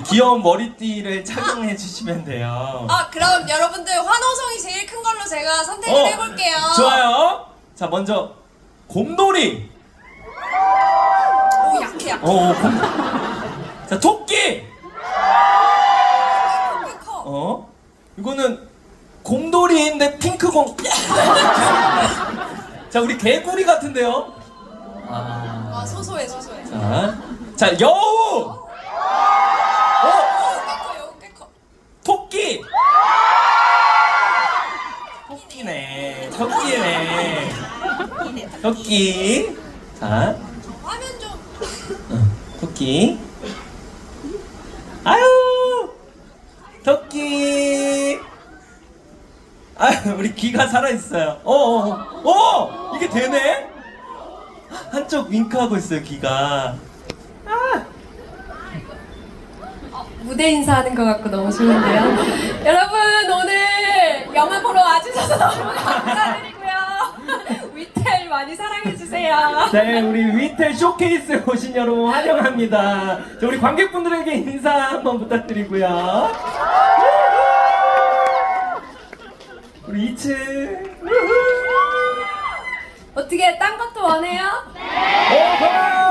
우리 귀여운 머리띠를 착용해 주시면 돼요. 아 그럼 여러분들 환호성이 제일 큰 걸로 제가 선택을 어, 해볼게요. 좋아요. 자 먼저 곰돌이. 오 약해 약해. 어, 어 곰. 자 토끼. 커. 어? 이거는 곰돌이인데 핑크 곰. 자 우리 개구리 같은데요. 아 아. 소소해 소소해. 자, 자? 여우 꽤 커, 여우 꽤 커. 토끼. 토끼네. 토끼네. 토끼. 자, 좀. 토끼. 아유, 토끼. 아, 우리 귀가 살아 있어요. 어, 어, 어, 어, 이게 되네. 한쪽 윙크하고 있어요, 귀가. 무대 인사하는 것 같고 너무 좋은데요. 여러분 영화 보러 와주셔서 너무 감사드리고요. 위텔 많이 사랑해주세요. 네, 우리 위텔 쇼케이스에 오신 여러분 환영합니다. 자, 우리 관객분들에게 인사 한번 부탁드리고요. 우리 2층. 어떻게 딴 것도 원해요? 오호!